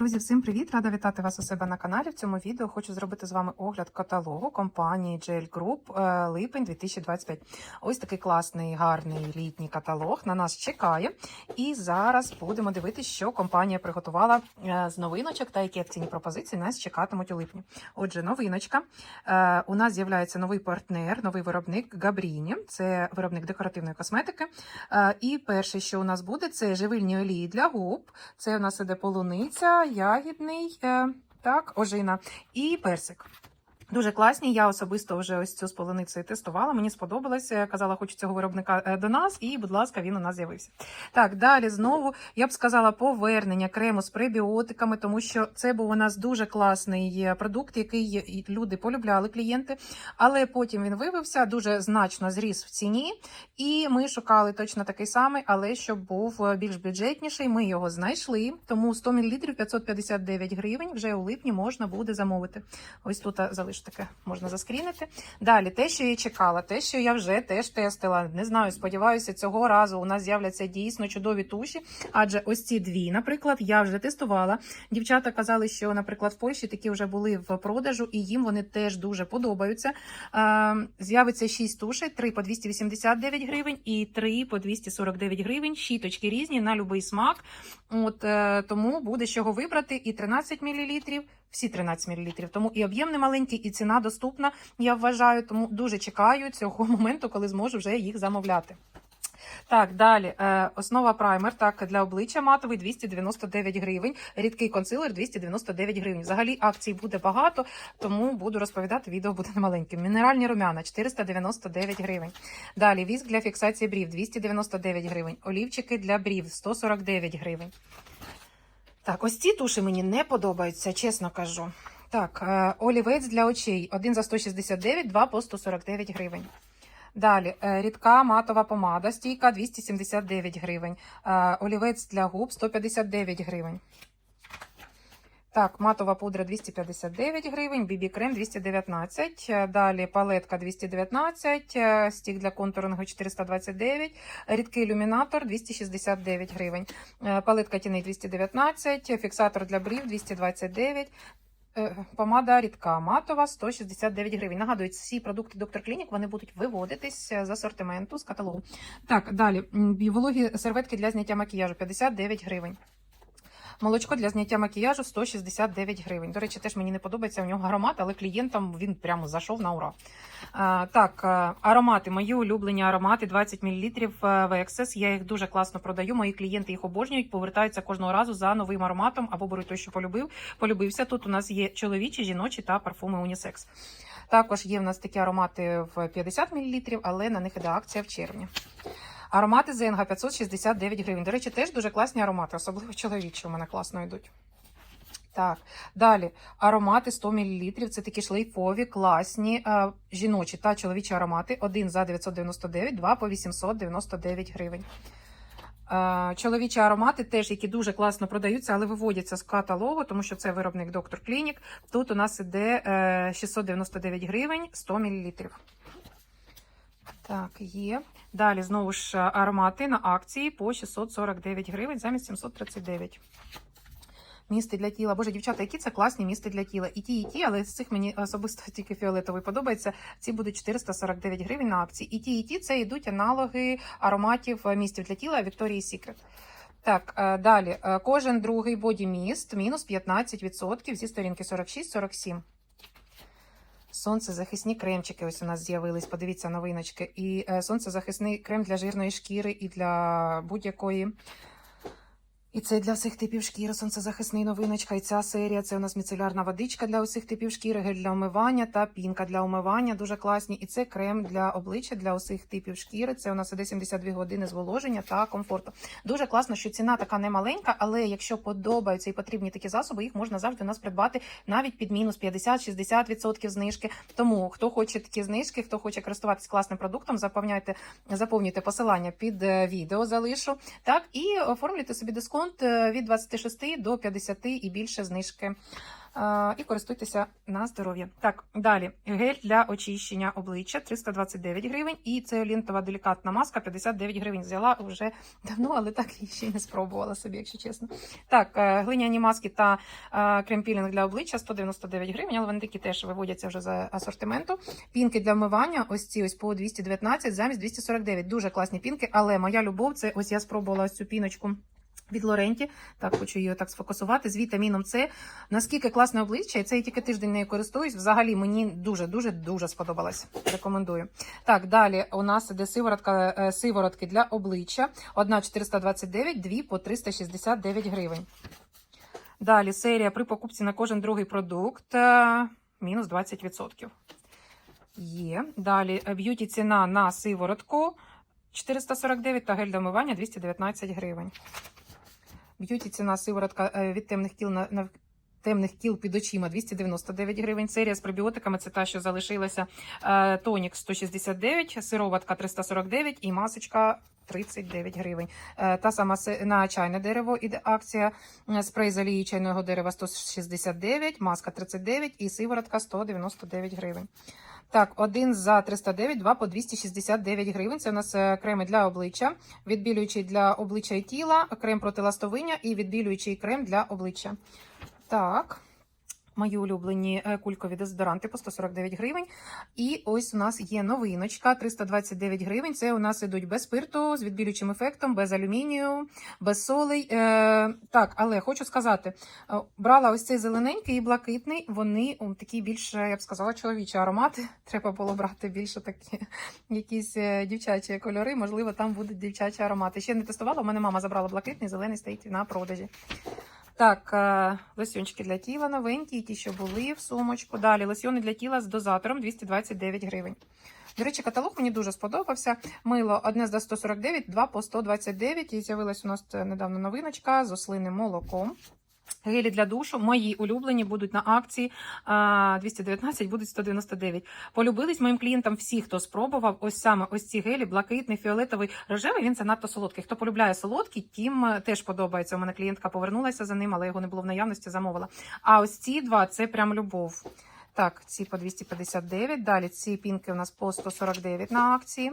Друзі, всім привіт! Рада вітати вас у себе на каналі. В цьому відео хочу зробити з вами огляд каталогу компанії Gel Group е, липень 2025. Ось такий класний, гарний літній каталог на нас чекає. І зараз будемо дивитися, що компанія приготувала е, з новиночок та які акційні пропозиції нас чекатимуть у липні. Отже, новиночка. Е, У нас з'являється новий партнер, новий виробник Габріні. Це виробник декоративної косметики. І перше, що у нас буде, це живильні олії для губ. Це у нас іде полуниця, ягідний, е, так, ожина і персик. Дуже класні. Я особисто вже ось цю з тестувала. Мені сподобалось. Е, Казала, хочу цього виробника е, до нас, і, будь ласка, він у нас з'явився. Так, далі знову я б сказала повернення крему з пребіотиками, тому що це був у нас дуже класний е, продукт, який люди полюбляли клієнти. Але потім він виявився, дуже значно зріс в ціні. І ми шукали точно такий самий, але щоб був е, більш бюджетніший. Ми його знайшли. Тому 100 мл 559 гривень вже у липні можна буде замовити. Ось тут е, залиш таке можна заскрінити. Далі, те, що я чекала, те, що я вже теж тестила. Не знаю, сподіваюся, цього разу у нас з'являться дійсно чудові туші. Адже ось ці дві, наприклад, я вже тестувала. Дівчата казали, що, наприклад, в Польщі такі вже були в продажу, і їм вони теж дуже подобаються. Е, З'явиться 6 тушей, 3 по 289 гривень і 3 по 249 гривень. Щіточки різні на будь-який смак. От е, тому буде з чого вибрати і 13 мл, всі 13 мл. Тому і об'єм не маленький, і ціна доступна. Я вважаю. Тому дуже чекаю цього моменту, коли зможу вже їх замовляти. Так, далі. Е, основа праймер так, для обличчя матовий 299 гривень. Рідкий консилер 299 гривень. Взагалі акцій буде багато, тому буду розповідати. Відео буде немаленьким. Мінеральні румяна 499 гривень. Далі віск для фіксації брів 299 гривень. Олівчики для брів 149 гривень. Так, ось ці туші мені не подобаються, чесно кажу. Так, е, олівець для очей. Один за 169, два по 149 гривень. Далі е, рідка матова помада, стійка 279 гривень. Е, Олівець для губ 159 гривень. Так, матова пудра 259 гривень, бібі-крем 219. Е, Далі палетка 219, е, стік для контурингу 429, рідкий ілюмінатор 269 гривень. Е, Палетка тіней 219, фіксатор для брів 229. Е, Помада рідка матова 169 гривень. Нагадую, всі продукти Доктор Клінік вони будуть виводитись з асортименту з каталогу. Так, далі вологі серветки для зняття макіяжу 59 гривень. Молочко для зняття макіяжу 169 гривень. До речі, теж мені не подобається у нього аромат, але клієнтам він прямо зайшов на ура. Так, аромати, мої улюблені аромати 20 мл в XS. Я їх дуже класно продаю. Мої клієнти їх обожнюють, повертаються кожного разу за новим ароматом або беруть той, що полюбив. Полюбився. Тут у нас є чоловічі, жіночі та парфуми унісекс. Також є в нас такі аромати в 50 мл, але на них іде акція в червні. Аромати Зенга 569 гривень. До речі, теж дуже класні аромати, особливо чоловічі у мене класно йдуть. Так, далі аромати 100 мл. Це такі шлейфові, класні е, жіночі та чоловічі аромати. Один за 999, два по 899 гривень. Е, Чоловічі аромати теж, які дуже класно продаються, але виводяться з каталогу, тому що це виробник Доктор Клінік. Тут у нас іде е, 699 гривень 100 мл. Так, є. Далі знову ж е, аромати на акції по 649 гривень замість 739. Місти для тіла. Боже, дівчата, які це класні місти для тіла. І ті, і ті, але з цих мені особисто тільки фіолетовий подобається. Ці будуть 449 гривень на акції. І ті, і ті це йдуть аналоги ароматів е, містів для тіла Victoria's Secret. Так, е, далі. Кожен другий боді-міст мінус 15% зі сторінки 46-47. Сонцезахисні кремчики ось у нас з'явились. Подивіться новиночки. І е, сонцезахисний крем для жирної шкіри і для будь-якої. І це для всіх типів шкіри, сонцезахисний новиночка. І ця серія це у нас міцелярна водичка для усіх типів шкіри, гель для умивання та пінка для умивання. Дуже класні. І це крем для обличчя для усіх типів шкіри. Це у нас іде 72 години зволоження та комфорту. Дуже класно, що ціна така не маленька, але якщо подобаються і потрібні такі засоби, їх можна завжди у нас придбати навіть під мінус 50-60% знижки. Тому хто хоче такі знижки, хто хоче користуватись класним продуктом, заповняйте, заповнюйте посилання під е, відео, залишу так і оформлюйте собі дисконт е, від 26 до 50 і більше знижки. Е, І користуйтеся на здоров'я. Так, далі гель для очищення обличчя 329 гривень. І це лінтова делікатна маска 59 гривень. Взяла вже давно, але так і ще не спробувала собі, якщо чесно. Так, е, глиняні маски та крем-пілінг для обличчя 199 гривень, але вони такі теж виводяться вже за асортименту. Пінки для вмивання, ось ці ось по 219 замість 249. Дуже класні пінки, але моя любов це ось я спробувала ось цю піночку. Від Лоренті, так хочу її так сфокусувати з вітаміном С. Наскільки класне обличчя, і це я тільки тиждень нею користуюсь. Взагалі мені дуже дуже сподобалось. Рекомендую. Так, далі у нас іде сиворотка е, сиворотки для обличчя. Одна 429, дві по 369 гривень. Далі серія при покупці на кожен другий продукт е, мінус 20%. Є. Далі е, б'юті ціна на сиворотку 449 та гель для вмивання 219 гривень. Б'юті ціна сиворотка е, від темних кіл на, на темних кіл під очима 299 гривень. Серія з пробіотиками це та, що залишилася. Е, Тонік 169, сироватка 349 і масочка 39 гривень. Е, Та сама на чайне дерево іде акція. Спрей з олії чайного дерева 169, маска 39 і сиворотка 199 гривень. Так, один за 309, два по 269 гривень. Це у нас е, креми для обличчя, відбілюючий для обличчя і тіла, крем проти ластовиння і відбілюючий крем для обличчя. Так. Мої улюблені е, кулькові дезодоранти по 149 гривень. І ось у нас є новиночка 329 гривень. Це у нас ідуть без спирту, з відбілюючим ефектом, без алюмінію, без солей. Е, так, але хочу сказати, е, брала ось цей зелененький і блакитний. Вони такі більш, я б сказала, чоловічі аромати. Треба було брати більше такі якісь дівчачі кольори. Можливо, там будуть дівчачі аромати. Ще не тестувала. У мене мама забрала блакитний, зелений стоїть на продажі. Так, е, лосьончики для тіла новенькі, ті, що були в сумочку. Далі лосьони для тіла з дозатором 229 гривень. До речі, каталог мені дуже сподобався. Мило одне за 149, два по 129. І з'явилась у нас е, недавно новиночка з ослиним молоком. Гелі для душу, мої улюблені, будуть на акції 219, будуть 199. Полюбились моїм клієнтам всі, хто спробував. Ось саме ось ці гелі, блакитний, фіолетовий, рожевий. Він занадто солодкий. Хто полюбляє солодкий, тим е, теж подобається. У мене клієнтка повернулася за ним, але його не було в наявності, замовила. А ось ці два це прям любов. Так, ці по 259. Далі ці пінки у нас по 149 на акції.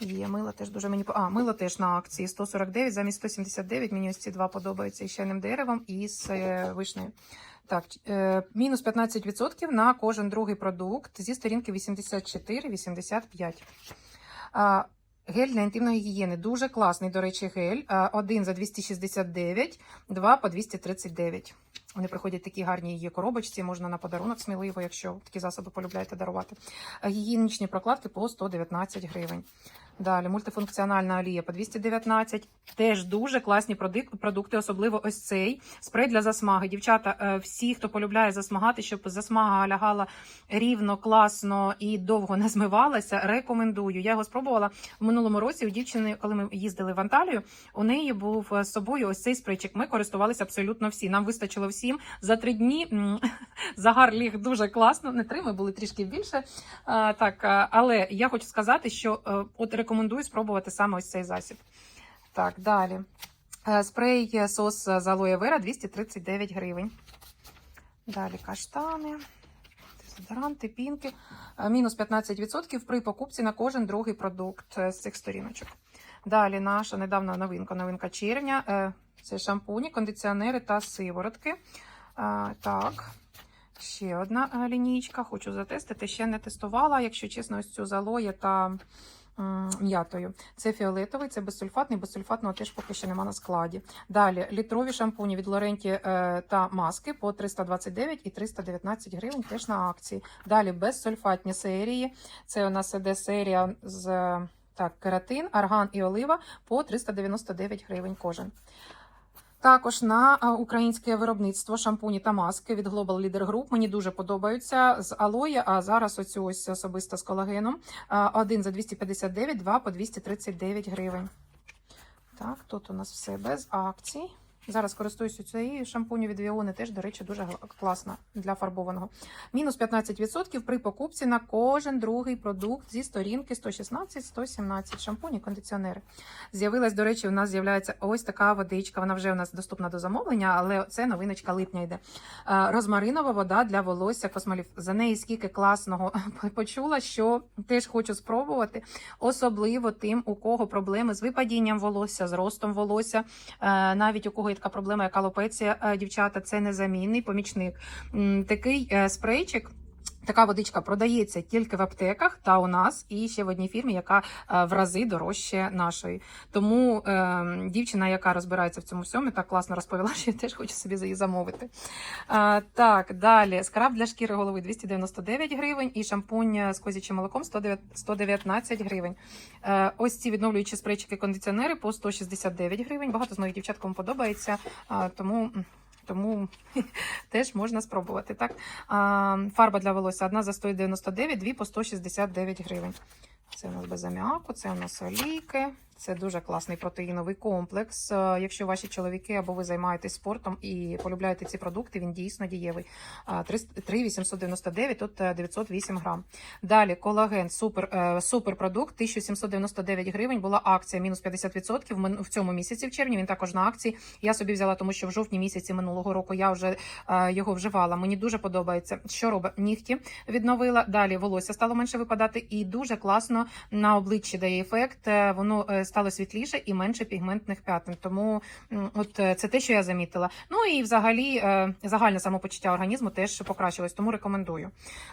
Є мило теж дуже мені А, мило теж на акції 149 замість 179. Мені ось ці два подобаються і чайним деревом і з е, вишнею. Так, е, мінус 15% на кожен другий продукт зі сторінки 84-85. А, Гель для інтимної гігієни. Дуже класний, до речі, гель. Один за 269, два по 239. Вони приходять такі гарні її коробочці, можна на подарунок сміливо, якщо такі засоби полюбляєте дарувати. А Гігієнічні прокладки по 119 гривень. Далі мультифункціональна олія по 219. Теж дуже класні продукти, особливо ось цей спрей для засмаги. Дівчата, е, всі, хто полюбляє засмагати, щоб засмага лягала рівно, класно і довго не змивалася, рекомендую. Я його спробувала в минулому році. У дівчини, коли ми їздили в Анталію, у неї був е, з собою ось цей спрейчик. Ми користувалися абсолютно всі. Нам вистачило всім за три дні. Загар ліг дуже класно. Не три, ми були трішки більше. А, так, але я хочу сказати, що е, от рекомендую спробувати саме ось цей засіб. Так, далі. Е, Спрей е, сос з алоє вера 239 гривень. Далі каштани, дезодоранти, пінки. Е, Мінус 15% при покупці на кожен другий продукт е, з цих сторіночок. Далі наша недавна новинка, новинка червня. Е, Це шампуні, кондиціонери та сиворотки. Е, Так. Ще одна е, лінійка. Хочу затестити. Ще не тестувала, якщо чесно, ось цю з алоє та м'ятою. Це фіолетовий, це безсульфатний, безсульфатного теж поки що нема на складі. Далі літрові шампуні від Лоренті е, та маски по 329 і 319 гривень теж на акції. Далі безсульфатні серії. Це у нас іде серія з е, так, кератин, арган і олива по 399 гривень кожен. Також на українське виробництво шампуні та маски від Global Leader Group. Мені дуже подобаються з алоє, а зараз оцю ось особисто з колагеном. Один за 259, два по 239 гривень. Так, тут у нас все без акцій. Зараз користуюся цією шампуню від Віони, теж, до речі, дуже класна для фарбованого. Мінус 15% при покупці на кожен другий продукт зі сторінки 116-117 шампуні, кондиціонери. З'явилась, до речі, у нас з'являється ось така водичка. Вона вже у нас доступна до замовлення, але це новиночка липня йде. Е, Розмаринова вода для волосся космолів. За неї скільки класного почула, що теж хочу спробувати. Особливо тим, у кого проблеми з випадінням волосся, з ростом волосся, Е, навіть у кого є така проблема, як алопеція, е, дівчата, це незамінний помічник. Такий е, спрейчик. Така водичка продається тільки в аптеках та у нас, і ще в одній фірмі, яка е, в рази дорожче нашої. Тому е, дівчина, яка розбирається в цьому всьому, так класно розповіла, що я теж хочу собі її замовити. Е, так, далі скраб для шкіри голови 299 гривень і шампунь з козячим молоком 109 119 гривень. Е, ось ці відновлюючі спрейчики кондиціонери по 169 гривень. Багато з моїх дівчат кому подобається, е, тому. Тому теж можна спробувати. Так? А, фарба для волосся одна за 199, дві по 169 гривень. Це у нас без аміаку, це у нас олійки. Це дуже класний протеїновий комплекс. Е, Якщо ваші чоловіки або ви займаєтесь спортом і полюбляєте ці продукти, він дійсно дієвий. А, 3,899, тут е, 908 грам. Далі колаген, супер, е, суперпродукт, 1799 гривень. Була акція мінус 50% в цьому місяці, в червні. Він також на акції. Я собі взяла, тому що в жовтні місяці минулого року я вже е, його вживала. Мені дуже подобається. Що робить? Нігті відновила. Далі волосся стало менше випадати, і дуже класно на обличчі дає ефект. Е, Воно е, стало світліше і менше пігментних п'ятин. Тому от е, це те, що я замітила. Ну і взагалі е, загальне самопочуття організму теж покращилось, тому рекомендую.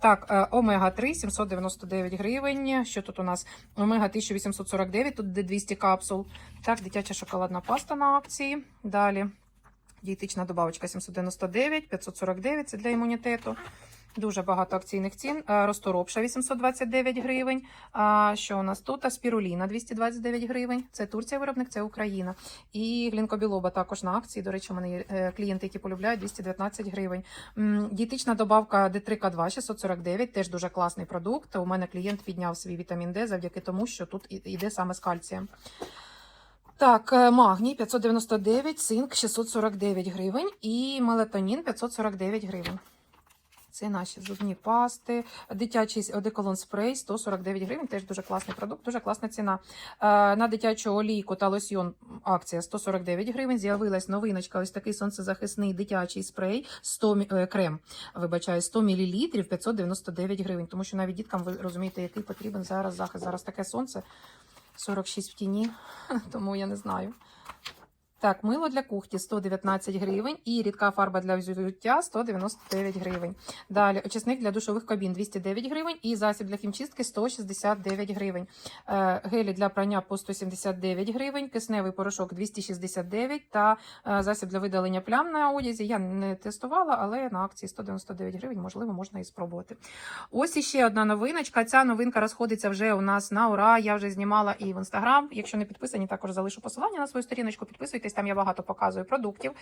Так, омега 3 799 гривень. Що тут у нас? Омега 1849, тут де 200 капсул. Так, дитяча шоколадна паста на акції. Далі. Дієтична добавочка 799, 549 це для імунітету. Дуже багато акційних цін. Е, Розторопша 829 гривень. А що у нас тут? Аспіруліна 229 гривень. Це Турція виробник, це Україна. І глінкобілоба також на акції. До речі, у мене є е, клієнти, які полюбляють 219 гривень. М, Дієтична добавка D3К2 649, теж дуже класний продукт. У мене клієнт підняв свій вітамін Д завдяки тому, що тут іде саме з кальцієм. Так, е, магній 599, цинк 649 гривень і мелатонін 549 гривень. Це наші зубні пасти, дитячий одеколон спрей 149 гривень. Теж дуже класний продукт, дуже класна ціна. Е, На дитячу олійку та лосьйон акція 149 гривень. З'явилась новиночка, ось такий сонцезахисний дитячий спрей, 100, е, крем, вибачаю, 100 мл 599 гривень. Тому що навіть діткам ви розумієте, який потрібен зараз захист. Зараз таке сонце 46 в тіні, тому я не знаю. Так, мило для кухні 119 гривень і рідка фарба для взуття 199 гривень. Далі очисник для душових кабін 209 гривень і засіб для хімчистки 169 гривень. Е, гелі для прання по 179 гривень, кисневий порошок 269 та е, засіб для видалення плям на одязі. Я не тестувала, але на акції 199 гривень, можливо, можна і спробувати. Ось іще одна новиночка. Ця новинка розходиться вже у нас на ура. Я вже знімала і в інстаграм. Якщо не підписані, також залишу посилання на свою сторіночку. Підписуйтесь, там я багато показую продуктів.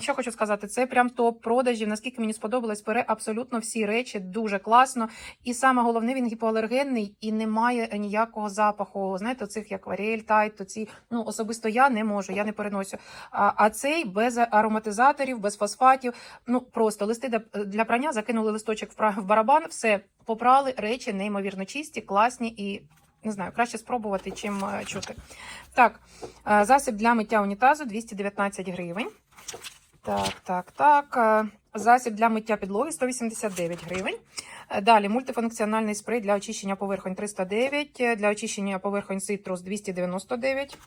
Що хочу сказати, це прям топ продажів. Наскільки мені сподобалось, бере абсолютно всі речі, дуже класно. І саме головне, він гіпоалергенний і не має ніякого запаху. Знаєте, цих як варіель, тайт, то ці ну особисто я не можу, я не переношу. А, а цей без ароматизаторів, без фосфатів. Ну просто листи для- прання закинули листочок в барабан, все попрали речі неймовірно чисті, класні і. Не знаю, краще спробувати, чим е, чути. Так, е, засіб для миття унітазу 219 гривень. Так, так, так. е, Засіб для миття підлоги 189 гривень. Далі мультифункціональний спрей для очищення поверхонь 309, е, для очищення поверхонь цитрус 299.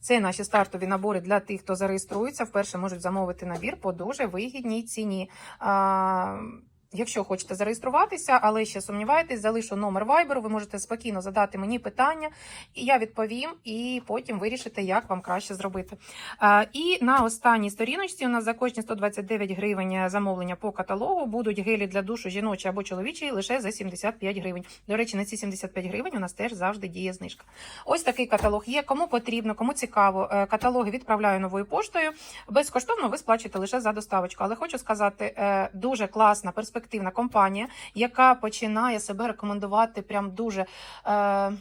Це наші стартові набори для тих, хто зареєструється. Вперше можуть замовити набір по дуже вигідній ціні. Якщо хочете зареєструватися, але ще сумніваєтесь, залишу номер Viber, ви можете спокійно задати мені питання, і я відповім, і потім вирішите, як вам краще зробити. І на останній сторіночці у нас за кожні 129 гривень замовлення по каталогу будуть гелі для душу жіночі або чоловічі лише за 75 гривень. До речі, на ці 75 гривень у нас теж завжди діє знижка. Ось такий каталог є. Кому потрібно, кому цікаво, е, каталоги відправляю новою поштою. Безкоштовно ви сплачуєте лише за доставочку. Але хочу сказати, е, дуже класна перспективна компанія, яка починає себе рекомендувати прям дуже. е,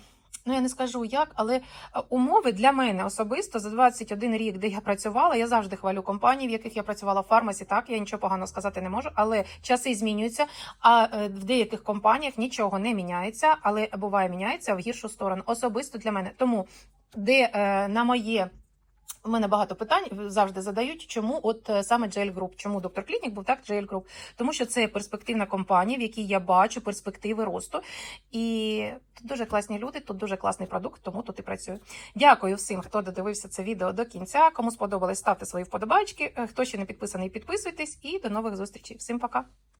ну я не скажу як, але е, умови для мене особисто за 21 рік, де я працювала, я завжди хвалю компанії, в яких я працювала в фармасі. Так я нічого поганого сказати не можу, але часи змінюються. А е, в деяких компаніях нічого не міняється, але буває міняється в гіршу сторону. Особисто для мене. Тому де е, на моє. У мене багато питань завжди задають, чому от е, саме Джель Груп, чому доктор Клінік був так Джель Груп. Тому що це перспективна компанія, в якій я бачу перспективи росту. І тут дуже класні люди, тут дуже класний продукт, тому тут і працюю. Дякую всім, хто додивився це відео до кінця. Кому сподобалось, ставте свої вподобайки. Е, Хто ще не підписаний, підписуйтесь і до нових зустрічей. Всім пока!